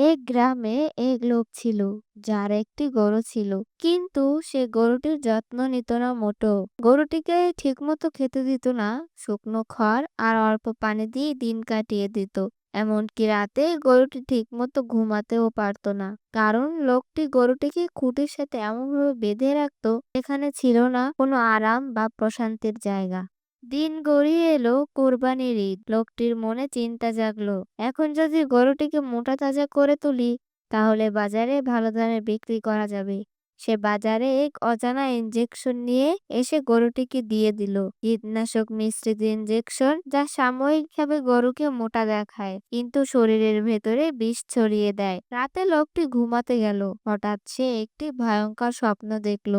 এক গ্রামে এক লোক ছিল, যার একটি গরু ছিল। কিন্তু সে গরুটির যত্ন নিত না মোটো। গরুটিকে ঠিকমতো খেতে দিত না, শুকনো খড় আর অল্প পানি দিয়ে দিন কাটিয়ে দিত। এমনকি রাতে গরুটি ঠিকমতো ঘুমাতেও পারত না। কারণ লোকটি গরুটিকে খুঁটির সাথে এমনভাবে বেঁধে রাখত এখানে ছিল না কোনো আরাম বা প্রশান্তির জায়গা। দিন গড়িয়ে এলো কোরবানির ঈদ। লোকটির মনে চিন্তা জাগলো। এখন যদি গরুটিকে মোটা তাজা করে তুলি, তাহলে বাজারে ভালো দামে বিক্রি করা যাবে। সে বাজারে এক অজানা ইঞ্জেকশন নিয়ে এসে গরুটিকে দিয়ে দিল। কীটনাশক মিশ্রিত ইঞ্জেকশন যা সাময়িকভাবে গরুকে মোটা দেখায়, কিন্তু শরীরের ভেতরে বিষ ছড়িয়ে দেয়। রাতে লোকটি ঘুমাতে গেল। হঠাৎ সে একটি ভয়ঙ্কর স্বপ্ন দেখল।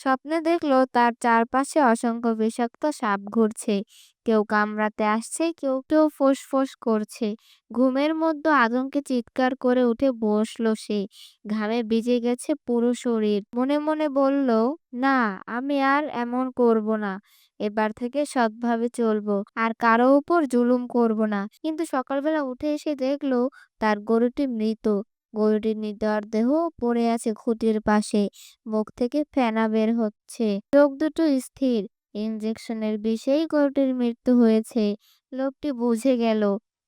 স্বপ্নে দেখল তার চারপাশে অসংখ্য বিষাক্ত সাপ ঘুরছে। কেউ কামড়াতে আসছে, কেউ কেউ ফোঁস করছে। ঘুমের মধ্যে আতঙ্কে চিৎকার করে উঠে বসল সে। ঘামে ভিজে গেছে পুরো শরীর। মনে মনে বলল, না, আমি আর এমন করব না। এবার থেকে সৎভাবে চলবো। আর কারও উপর জুলুম করব না। কিন্তু সকালবেলা উঠে এসে দেখল তার গরুটি মৃত। গরুটির নিথর দেহ পড়ে আছে খুঁটির পাশে। মুখ থেকে ফেনা বের হচ্ছে। চোখ দুটো স্থির। ইঞ্জেকশনের বিষেই গরুটির মৃত্যু হয়েছে। লোকটি বুঝে গেল,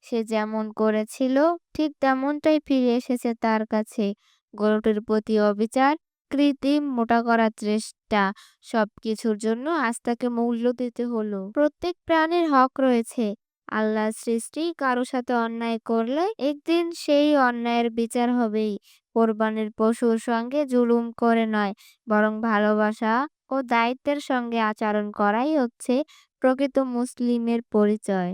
সে যেমন করেছিল, ঠিক তেমনটাই ফিরে এসেছে তার কাছে। গরুটির প্রতি অবিচার, কৃত্রিম মোটা করার চেষ্টা, সবকিছুর জন্য আস্তাকে তাকে মূল্য দিতে হলো। প্রত্যেক প্রাণীর হক রয়েছে। আল্লাহ সৃষ্টি কারও সাথে অন্যায় করলে একদিন সেই অন্যায়ের বিচার হবেই। কোরবানির পশুর সঙ্গে জুলুম করে নয়, বরং ভালোবাসা ও দায়িত্বের সঙ্গে আচরণ করাই হচ্ছে প্রকৃত মুসলিমের পরিচয়।